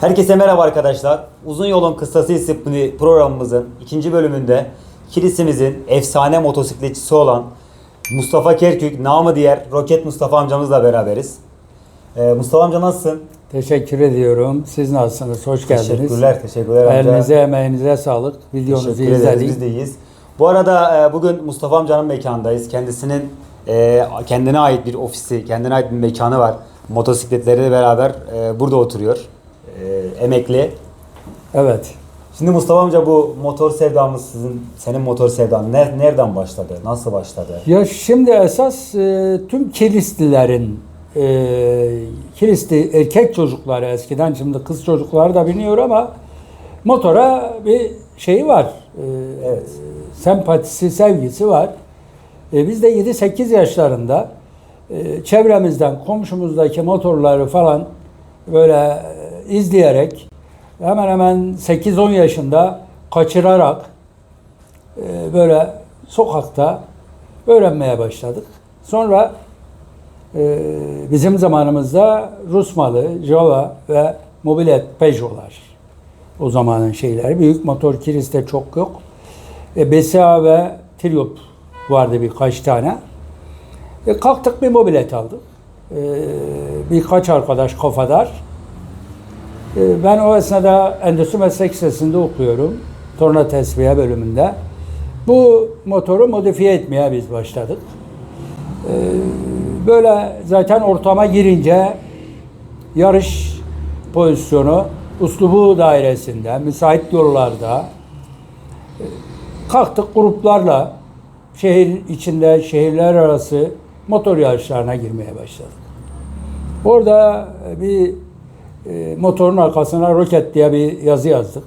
Herkese merhaba arkadaşlar. Uzun Yolun Kıssası isimli programımızın ikinci bölümünde kilisimizin efsane motosikletçisi olan Mustafa Kerkük, namı diğer Roket Mustafa amcamızla beraberiz. Ee, Mustafa amca nasılsın? Teşekkür ediyorum. Siz nasılsınız? Hoş geldiniz. Teşekkürler, teşekkürler amca. Elinize, emeğinize sağlık. Videonuzu Teşekkür izledik. biz de iyiyiz. Bu arada e, bugün Mustafa amcanın mekandayız. Kendisinin e, kendine ait bir ofisi, kendine ait bir mekanı var. Motosikletleriyle beraber e, burada oturuyor. E, emekli. Evet. Şimdi Mustafa amca bu motor sevdamız sizin, senin motor sevdan ne, nereden başladı? Nasıl başladı? Ya şimdi esas e, tüm Kilislilerin e, Kilisli erkek çocukları eskiden şimdi kız çocukları da biniyor ama motora bir şeyi var. E, Evet. Sempatisi, sevgisi var. E, biz de 7-8 yaşlarında e, çevremizden, komşumuzdaki motorları falan böyle izleyerek hemen hemen 8-10 yaşında kaçırarak e, böyle sokakta öğrenmeye başladık. Sonra e, bizim zamanımızda Rus malı, Java ve mobilet Peugeot'lar. O zamanın şeyleri. Büyük motor kiriste çok yok. E, BSA ve Triumph vardı birkaç tane. E, kalktık bir mobilet aldık. E, birkaç arkadaş kafadar. E, ben o esnada Endüstri Meslek Lisesi'nde okuyorum. Torna Tesviye bölümünde. Bu motoru modifiye etmeye biz başladık. E, böyle zaten ortama girince yarış pozisyonu uslubu dairesinde, müsait yollarda kalktık gruplarla şehir içinde şehirler arası motor yarışlarına girmeye başladık. Orada bir e, motorun arkasına roket diye bir yazı yazdık.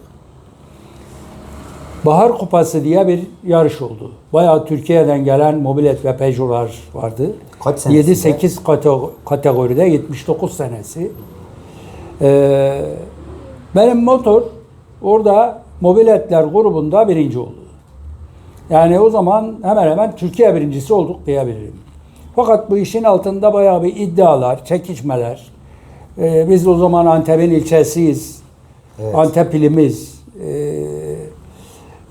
Bahar Kupası diye bir yarış oldu. Bayağı Türkiye'den gelen mobilet ve Peugeot'lar vardı. Kaç senesinde? 7-8 kate- kategoride 79 senesi. Ee, benim motor orada mobiletler grubunda birinci oldu. Yani o zaman hemen hemen Türkiye birincisi olduk diyebilirim. Fakat bu işin altında bayağı bir iddialar, çekişmeler. Ee, biz o zaman Antep'in ilçesiyiz. Evet. Antep ilimiz. Ee,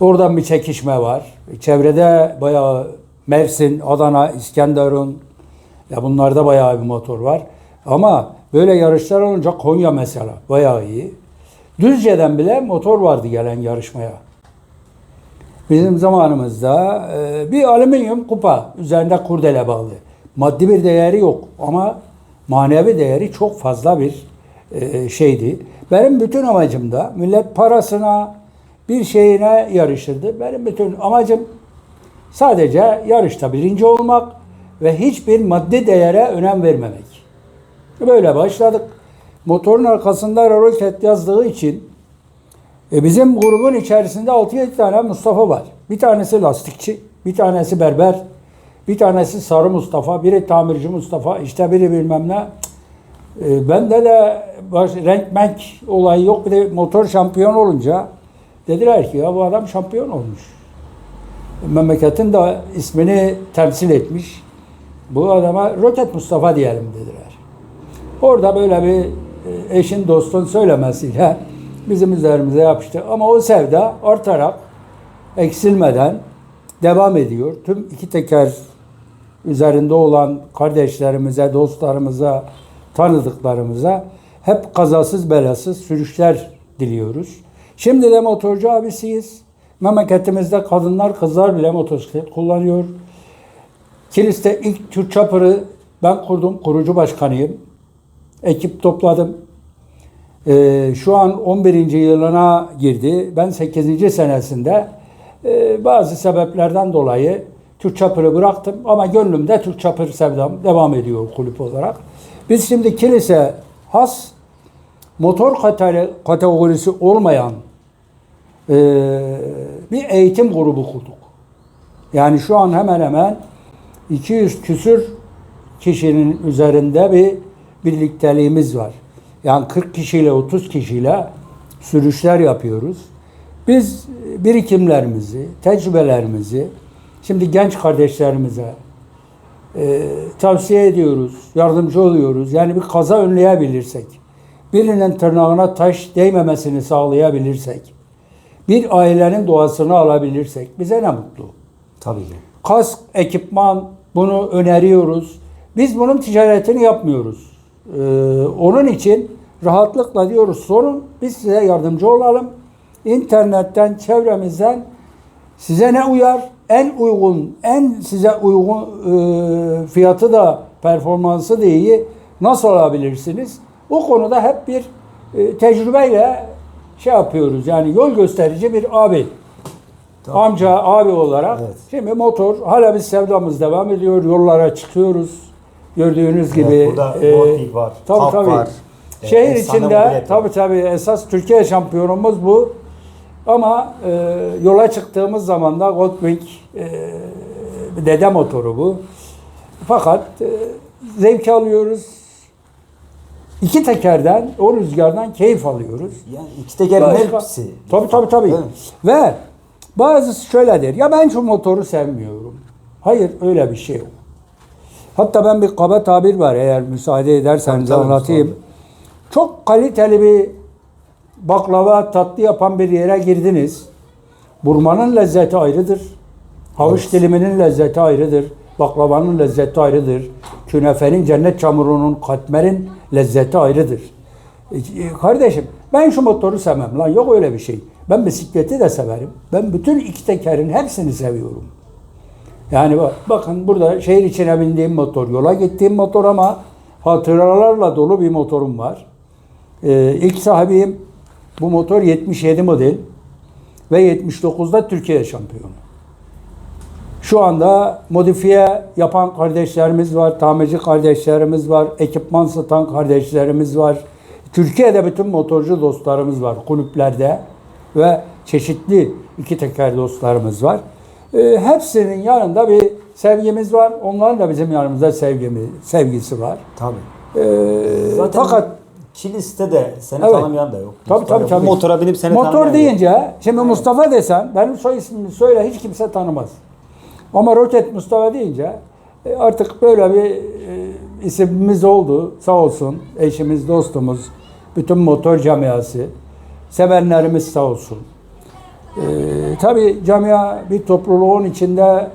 oradan bir çekişme var. Çevrede bayağı Mersin, Adana, İskenderun ya bunlarda bayağı bir motor var. Ama böyle yarışlar olunca Konya mesela bayağı iyi. Düzce'den bile motor vardı gelen yarışmaya. Bizim zamanımızda e, bir alüminyum kupa üzerinde kurdele bağlı. Maddi bir değeri yok ama manevi değeri çok fazla bir e, şeydi. Benim bütün amacım da millet parasına bir şeyine yarışırdı. Benim bütün amacım sadece yarışta birinci olmak ve hiçbir maddi değere önem vermemek. Böyle başladık. Motorun arkasında roket yazdığı için e bizim grubun içerisinde 6-7 tane Mustafa var. Bir tanesi lastikçi, bir tanesi berber, bir tanesi Sarı Mustafa, biri tamirci Mustafa, işte biri bilmem ne. E, bende de baş, renk menk olayı yok. Bir de motor şampiyon olunca dediler ki ya bu adam şampiyon olmuş. Memleketin de ismini temsil etmiş. Bu adama Roket Mustafa diyelim dediler. Orada böyle bir e, eşin dostun söylemesiyle bizim üzerimize yapıştı. Ama o sevda artarak eksilmeden devam ediyor. Tüm iki teker üzerinde olan kardeşlerimize, dostlarımıza, tanıdıklarımıza hep kazasız belasız sürüşler diliyoruz. Şimdi de motorcu abisiyiz. Memleketimizde kadınlar, kızlar bile motosiklet kullanıyor. Kilis'te ilk Türk çapırı ben kurdum, kurucu başkanıyım. Ekip topladım. Ee, şu an 11. yılına girdi. Ben 8. senesinde e, bazı sebeplerden dolayı Türk çapırı bıraktım ama gönlümde Türk çapır sevdam devam ediyor kulüp olarak. Biz şimdi kilise has motor kate- kategorisi olmayan e, bir eğitim grubu kurduk. Yani şu an hemen hemen 200 küsür kişinin üzerinde bir birlikteliğimiz var. Yani 40 kişiyle 30 kişiyle sürüşler yapıyoruz. Biz birikimlerimizi, tecrübelerimizi şimdi genç kardeşlerimize e, tavsiye ediyoruz, yardımcı oluyoruz. Yani bir kaza önleyebilirsek. birinin tırnağına taş değmemesini sağlayabilirsek, bir ailenin doğasını alabilirsek bize ne mutlu. Tabii ki. Kask, ekipman bunu öneriyoruz. Biz bunun ticaretini yapmıyoruz. Ee, onun için rahatlıkla diyoruz sorun biz size yardımcı olalım. İnternetten, çevremizden size ne uyar? En uygun, en size uygun e, fiyatı da performansı da iyi nasıl alabilirsiniz? O konuda hep bir e, tecrübeyle şey yapıyoruz. Yani yol gösterici bir abi. Amca, abi olarak. Evet. Şimdi motor, hala biz sevdamız devam ediyor. Yollara çıkıyoruz. Gördüğünüz gibi. burada e, var, Tabii tabii. var, e, Şehir efsane içinde tabii tabii esas Türkiye şampiyonumuz bu. Ama e, yola çıktığımız zaman da Goldwing e, dede motoru bu. Fakat e, zevk alıyoruz. İki tekerden, o rüzgardan keyif alıyoruz. Yani iki tekerin Başka- hepsi. Tabii tabii tabii. Mi? Ve bazısı şöyle der. Ya ben şu motoru sevmiyorum. Hayır öyle bir şey yok. Hatta ben bir kaba tabir var eğer müsaade ederseniz Tabii, tabii, anlatayım. müsaade. Çok kaliteli bir baklava tatlı yapan bir yere girdiniz. Burmanın lezzeti ayrıdır. Havuç Evet. diliminin lezzeti ayrıdır. Baklavanın lezzeti ayrıdır. Künefenin, cennet çamurunun, katmerin lezzeti ayrıdır. E, e, Kardeşim ben şu motoru sevmem lan yok öyle bir şey. Ben bisikleti de severim. Ben bütün iki tekerin hepsini seviyorum. Yani bak, bakın burada şehir içine bindiğim motor, yola gittiğim motor ama hatıralarla dolu bir motorum var. Ee, ilk sahibiyim. Bu motor 77 model ve 79'da Türkiye şampiyonu. Şu anda modifiye yapan kardeşlerimiz var, tamirci kardeşlerimiz var, ekipman satan kardeşlerimiz var. Türkiye'de bütün motorcu dostlarımız var kulüplerde ve çeşitli iki teker dostlarımız var. Ee, hepsinin yanında bir sevgimiz var. Onların da bizim yanımızda sevgimiz, sevgisi var. Tabii. Ee, Zaten fakat Kilis'te de seni Evet. tanımayan da yok. Tabii tabii tabii. Motora binip seni Motor tanımayan yok. deyince şimdi Mustafa desen benim soy ismimi söyle hiç kimse tanımaz. Ama Roket Mustafa deyince e, artık böyle bir e, isimimiz oldu. Sağ olsun eşimiz, dostumuz, bütün motor camiası, sevenlerimiz sağ olsun. E, tabii camia bir topluluğun içinde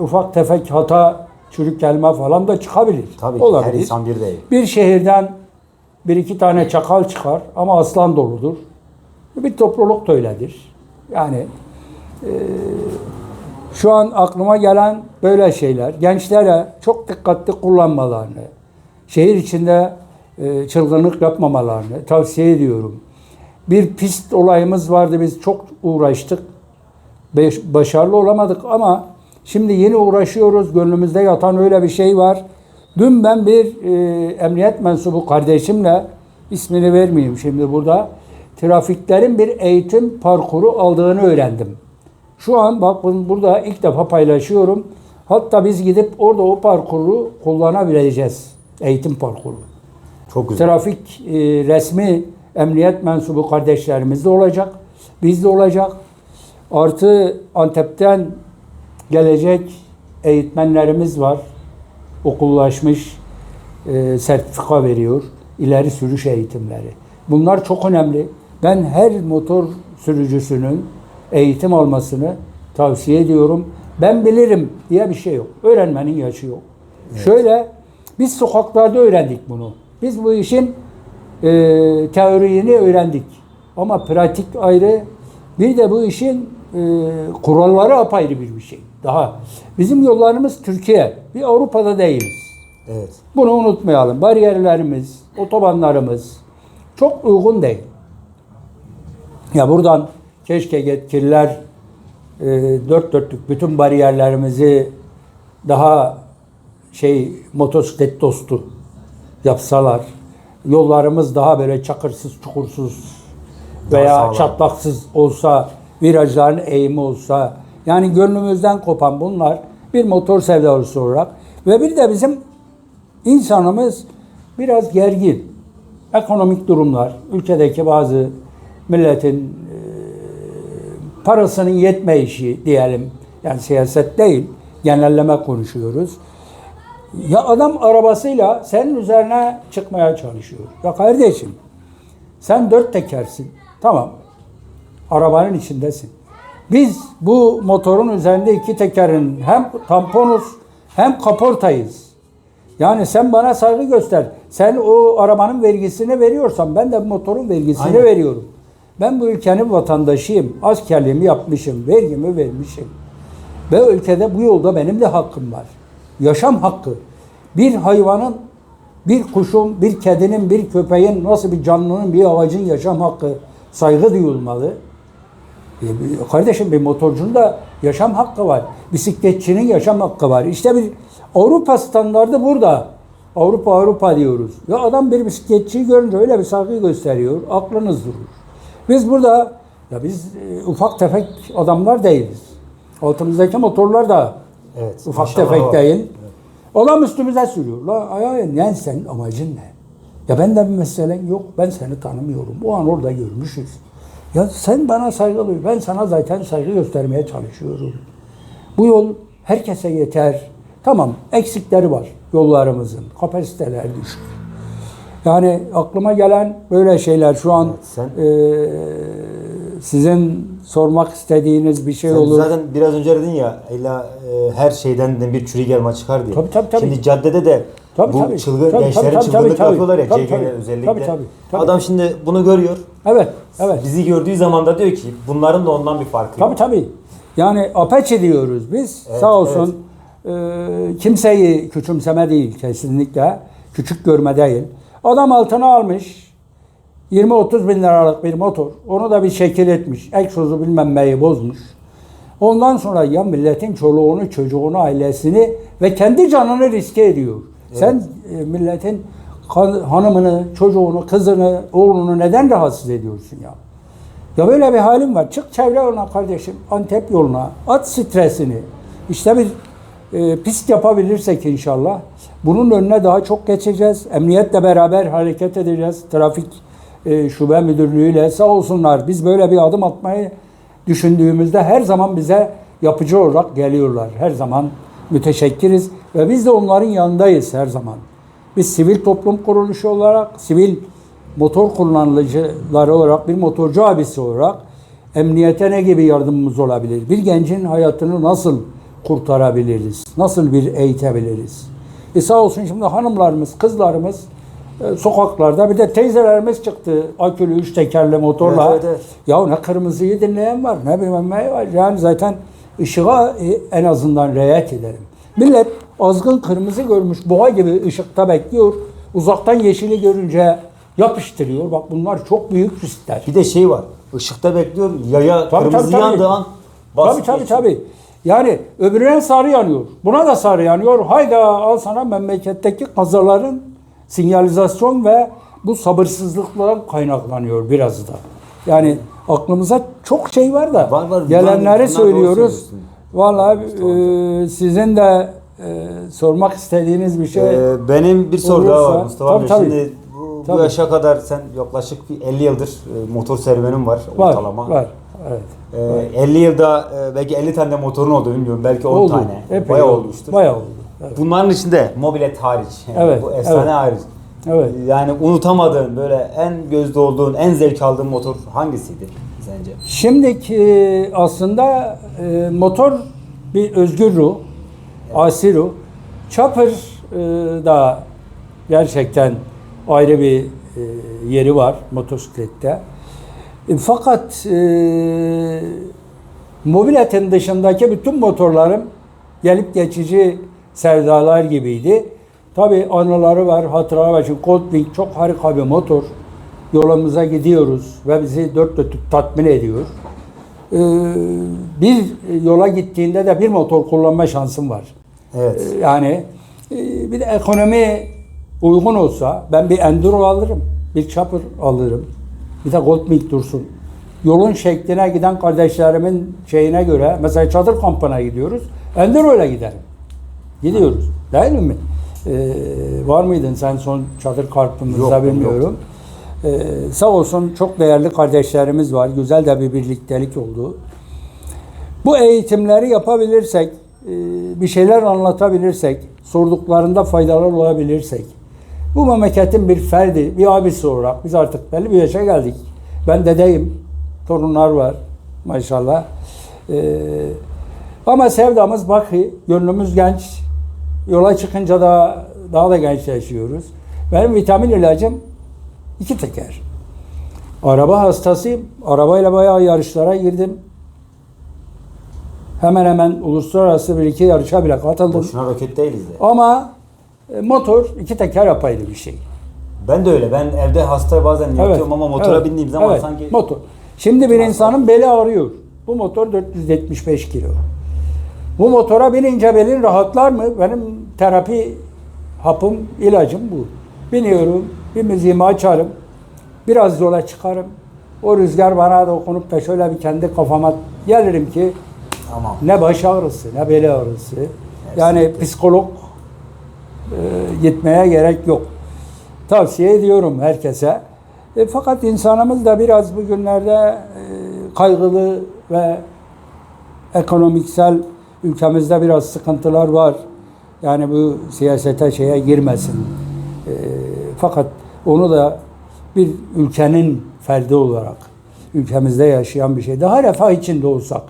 ufak tefek hata, çürük kelime falan da çıkabilir. Tabii ki Olabilir. her insan bir değil. Bir şehirden bir iki tane çakal çıkar ama aslan doludur. Bir topluluk da öyledir. Yani e, şu an aklıma gelen böyle şeyler. Gençlere çok dikkatli kullanmalarını, şehir içinde e, çılgınlık yapmamalarını tavsiye ediyorum. Bir pist olayımız vardı biz çok uğraştık. Beş- başarılı olamadık ama şimdi yeni uğraşıyoruz. Gönlümüzde yatan öyle bir şey var. Dün ben bir e, emniyet mensubu kardeşimle ismini vermeyeyim şimdi burada. Trafiklerin bir eğitim parkuru aldığını öğrendim. Şu an bak bunu burada ilk defa paylaşıyorum. Hatta biz gidip orada o parkuru kullanabileceğiz. Eğitim parkuru. Çok güzel. Trafik e, resmi emniyet mensubu kardeşlerimiz de olacak. Biz de olacak. Artı Antep'ten gelecek eğitmenlerimiz var. Okullaşmış e, sertifika veriyor. İleri sürüş eğitimleri. Bunlar çok önemli. Ben her motor sürücüsünün eğitim almasını tavsiye ediyorum. Ben bilirim diye bir şey yok. Öğrenmenin yaşı yok. Şöyle biz sokaklarda öğrendik bunu. Biz bu işin e, teorisini öğrendik. Ama pratik ayrı. Bir de bu işin e, kuralları apayrı bir bir şey. Daha bizim yollarımız Türkiye. Bir Avrupa'da değiliz. Evet. Bunu unutmayalım. Bariyerlerimiz, otobanlarımız çok uygun değil. Ya buradan keşke yetkililer e, dört dörtlük bütün bariyerlerimizi daha şey motosiklet dostu yapsalar. Yollarımız daha böyle çakırsız, çukursuz veya çatlaksız olsa, virajların eğimi olsa. Yani gönlümüzden kopan bunlar bir motor sevdalısı olarak ve bir de bizim insanımız biraz gergin. Ekonomik durumlar, ülkedeki bazı milletin e, parasının yetmeyişi diyelim. Yani siyaset değil, genelleme konuşuyoruz. Ya adam arabasıyla senin üzerine çıkmaya çalışıyor. Ya kardeşim Sen dört tekersin. Tamam. Arabanın içindesin. Biz bu motorun üzerinde iki tekerin hem tamponuz hem kaportayız. Yani sen bana saygı göster. Sen o arabanın vergisini veriyorsan ben de motorun vergisini Aynen. veriyorum. Ben bu ülkenin vatandaşıyım. Askerliğimi yapmışım. Vergimi vermişim. Ve ülkede bu yolda benim de hakkım var. Yaşam hakkı. Bir hayvanın, bir kuşun, bir kedinin, bir köpeğin, nasıl bir canlının, bir ağacın yaşam hakkı saygı duyulmalı. E, kardeşim bir motorcunun da yaşam hakkı var. Bisikletçinin yaşam hakkı var. İşte bir Avrupa standardı burada. Avrupa Avrupa diyoruz. Ya adam bir bisikletçiyi görünce öyle bir saygı gösteriyor. Aklınız durur. Biz burada ya biz e, ufak tefek adamlar değiliz. Altımızdaki motorlar da Evet, ufak tefek değil. Adam üstümüze sürüyor. La ayağa yani senin amacın ne? Ya ben de bir meselen yok. Ben seni tanımıyorum. O an orada görmüşüz. Ya sen bana saygı duy. Ben sana zaten saygı göstermeye çalışıyorum. Bu yol herkese yeter. Tamam eksikleri var yollarımızın. Kapasiteler düşük. Yani aklıma gelen böyle şeyler şu an Evet, sen- eee, sizin sormak istediğiniz bir şey Sen olur. zaten biraz önce dedin ya illa e, her şeyden de bir çürü gelme çıkar diye. Tabii, tabii, tabii. Şimdi caddede de Tabii, bu tabii. çılgın Tabii, gençlerin tabii, tabii, çılgınlık tabii. yapıyorlar ya Tabii, tabii. özellikle. Tabii, tabii, tabii. Adam şimdi bunu görüyor. Evet, evet. Bizi gördüğü zaman da diyor ki bunların da ondan bir farkı Tabii yok. tabii. Yani Apache diyoruz biz. Evet, Sağ olsun e, kimseyi küçümseme değil kesinlikle. Küçük görme değil. Adam altına almış 20-30 bin liralık bir motor. Onu da bir şekil etmiş. Egzozu bilmem neyi bozmuş. Ondan sonra ya milletin çoluğunu, çocuğunu, ailesini ve kendi canını riske ediyor. Sen e, milletin kan- hanımını, çocuğunu, kızını, oğlunu neden rahatsız ediyorsun ya? Ya böyle bir halim var. Çık çevre yoluna kardeşim. Antep yoluna. At stresini. İşte bir e, pist yapabilirsek inşallah. Bunun önüne daha çok geçeceğiz. Emniyetle beraber hareket edeceğiz. Trafik e, şube müdürlüğüyle sağ olsunlar. Biz böyle bir adım atmayı düşündüğümüzde her zaman bize yapıcı olarak geliyorlar. Her zaman müteşekkiriz ve biz de onların yanındayız her zaman. Biz sivil toplum kuruluşu olarak, sivil motor kullanıcıları olarak, bir motorcu abisi olarak emniyete ne gibi yardımımız olabilir? Bir gencin hayatını nasıl kurtarabiliriz? Nasıl bir eğitebiliriz? E sağ olsun şimdi hanımlarımız, kızlarımız e, sokaklarda bir de teyzelerimiz çıktı akülü üç tekerli motorla. Evet, evet, evet. Ya ne kırmızıyı dinleyen var ne bilmem ne var. Yani zaten ışığa e, en azından riayet edelim. Millet azgın kırmızı görmüş boğa gibi ışıkta bekliyor. Uzaktan yeşili görünce yapıştırıyor. Bak bunlar çok büyük riskler. Bir de şey var. Işıkta bekliyor. Yaya Tabii, kırmızı tabii, yandığı an Tabii tabii tabii. Yani öbürüne sarı yanıyor. Buna da sarı yanıyor. Hayda al sana memleketteki kazaların sinyalizasyon ve bu sabırsızlıklardan kaynaklanıyor biraz da. Yani aklımıza çok şey var da Var, var. Gelenleri söylüyoruz. Vallahi e, sizin de e, sormak istediğiniz bir şey Ee, benim bir soru daha olursa- var Mustafa Tabii, abi. tabii. Şimdi bu, bu Tabii. yaşa kadar sen yaklaşık bir 50 yıldır e, motor serüvenin var, var. ortalama. Var. Evet. Ee, 50 yılda e, belki 50 tane motorun oldu bilmiyorum. Belki 10 Oldu. tane. Epey Bayağı oldu. olmuştur. Bayağı oldu. Evet. Bunların içinde mobilet hariç. Yani Evet, Bu efsane evet. hariç. Evet. Yani unutamadığın böyle en gözde olduğun, en zevk aldığın motor hangisiydi sence? Şimdiki aslında e, motor bir özgür ruh, asi ruh. Chopper e, da gerçekten ayrı bir e, yeri var motosiklette. E, fakat e, mobiletin dışındaki bütün motorlarım gelip geçici sevdalar gibiydi. Tabi anıları var, hatıraları var. Çünkü Goldwing çok harika bir motor. Yolumuza gidiyoruz ve bizi dört dörtlük tatmin ediyor. Ee, bir yola gittiğinde de bir motor kullanma şansım var. Evet. Ee, Yani e, bir de ekonomi uygun olsa ben bir Enduro alırım, bir Chopper alırım, bir de Goldwing dursun. Yolun şekline giden kardeşlerimin şeyine göre mesela çadır kampına gidiyoruz. Enduro ile giderim. Gidiyoruz. Değil mi? Ee, var mıydın sen son çadır kampımızda bilmiyorum. Ee, sağ olsun çok değerli kardeşlerimiz var. Güzel de bir birliktelik oldu. Bu eğitimleri yapabilirsek, bir şeyler anlatabilirsek, sorduklarında faydalı olabilirsek, Bu memleketin bir ferdi, bir abisi olarak biz artık belli bir yaşa geldik. Ben dedeyim, torunlar var maşallah. Ee, ama sevdamız baki, gönlümüz genç. Yola çıkınca da daha da gençleşiyoruz. Benim vitamin ilacım iki teker. Araba hastasıyım. Arabayla bayağı yarışlara girdim. Hemen hemen uluslararası bir iki yarışa bile katıldım. Boşuna roket değiliz de. Ama e, motor iki teker apayrı bir şey. Ben de öyle. Ben evde hasta bazen yatıyorum ama motora evet, bindiğim zaman evet, sanki motor. Şimdi bir insanın beli ağrıyor. Bu motor 475 kilo. Bu motora binince belin rahatlar mı? Benim terapi hapım, ilacım bu. Biniyorum, bir müziğimi açarım, biraz yola çıkarım. O rüzgar bana dokunup da şöyle bir kendi kafama gelirim ki tamam. ne baş ağrısı, ne bel ağrısı. Yani psikolog e, gitmeye gerek yok. Tavsiye ediyorum herkese. E, fakat insanımız da biraz bugünlerde e, kaygılı ve ekonomiksel ülkemizde biraz sıkıntılar var. Yani bu siyasete şeye girmesin. E, fakat onu da bir ülkenin ferdi olarak ülkemizde yaşayan bir şey. Daha refah içinde olsak.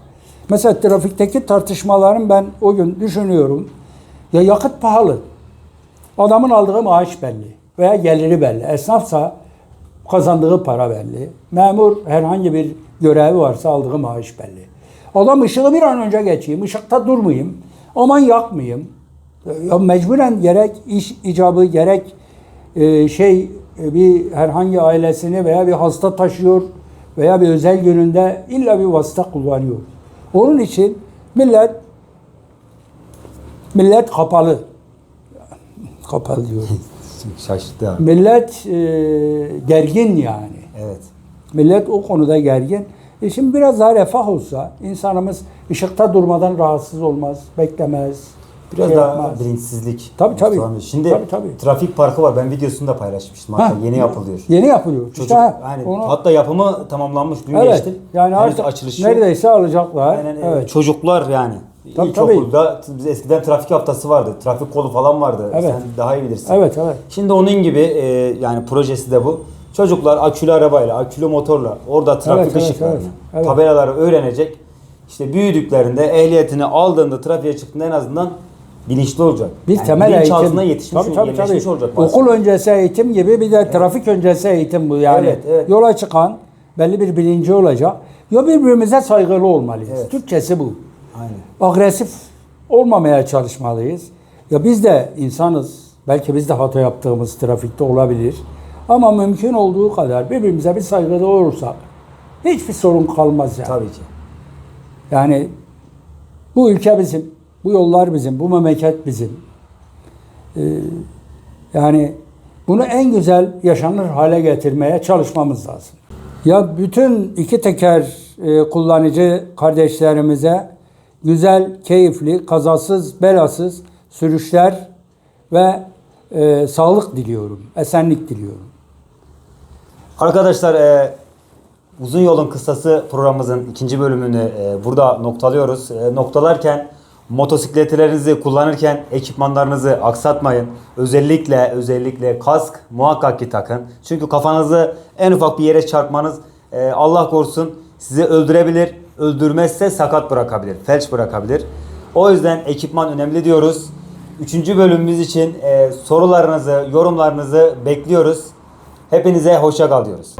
Mesela trafikteki tartışmaların ben o gün düşünüyorum. Ya yakıt pahalı. Adamın aldığı maaş belli veya geliri belli. Esnafsa kazandığı para belli. Memur herhangi bir görevi varsa aldığı maaş belli. Adam ışığı bir an önce geçeyim, ışıkta durmayayım, aman yakmayayım. Ya mecburen gerek iş icabı gerek e, şey e, bir herhangi ailesini veya bir hasta taşıyor veya bir özel gününde illa bir vasıta kullanıyor. Onun için millet millet kapalı. Kapalı diyorum. Abi. Millet e, gergin yani. Evet. Millet o konuda gergin. E şimdi biraz daha refah olsa insanımız ışıkta durmadan rahatsız olmaz, beklemez. Biraz şey daha yapmaz. bilinçsizlik. Tabii, tabii. Bey. Şimdi Tabii, tabii. trafik parkı var. Ben videosunu da paylaşmıştım. Ha, yeni yapılıyor. Yeni yapılıyor. Çocuk İşte yani onu- hatta yapımı tamamlanmış dün evet. geçti. Yani Henüz artık açılışı. neredeyse alacaklar. Aynen, e, evet. Çocuklar yani. Tabii, İlkokulda biz eskiden trafik haftası vardı. Trafik kolu falan vardı. Evet. Sen daha iyi bilirsin. Evet, evet. Şimdi onun gibi e, yani projesi de bu. Çocuklar akülü arabayla, akülü motorla orada trafik evet, ışıklarını, evet, evet. tabelaları öğrenecek. İşte büyüdüklerinde ehliyetini aldığında trafiğe çıktığında en azından bilinçli olacak. Bir Yani temel bilinç eğitim. altına yetişmiş, Tabii, tabii, tabii. olacak. Okul öncesi eğitim gibi bir de trafik öncesi eğitim bu yani. Evet, evet. Yola çıkan belli bir bilinci olacak. Ya birbirimize saygılı olmalıyız. Evet. Türkçesi bu. Aynen. agresif olmamaya çalışmalıyız. Ya biz de insanız. Belki biz de hata yaptığımız trafikte olabilir. Ama mümkün olduğu kadar birbirimize bir saygılı olursak hiçbir sorun kalmaz yani. Tabii ki. Yani bu ülke bizim, bu yollar bizim, bu memleket bizim. Ee, yani bunu en güzel yaşanır hale getirmeye çalışmamız lazım. Ya bütün iki teker e, kullanıcı kardeşlerimize güzel, keyifli, kazasız, belasız sürüşler ve e, sağlık diliyorum, esenlik diliyorum. Arkadaşlar e, Uzun Yolun Kıssası programımızın ikinci bölümünü e, burada noktalıyoruz. E, noktalarken motosikletlerinizi kullanırken ekipmanlarınızı aksatmayın. Özellikle özellikle kask muhakkak ki takın. Çünkü kafanızı en ufak bir yere çarpmanız e, Allah korusun sizi öldürebilir. Öldürmezse sakat bırakabilir, felç bırakabilir. O yüzden ekipman önemli diyoruz. Üçüncü bölümümüz için e, sorularınızı, yorumlarınızı bekliyoruz. Hepinize hoşça kal diyoruz.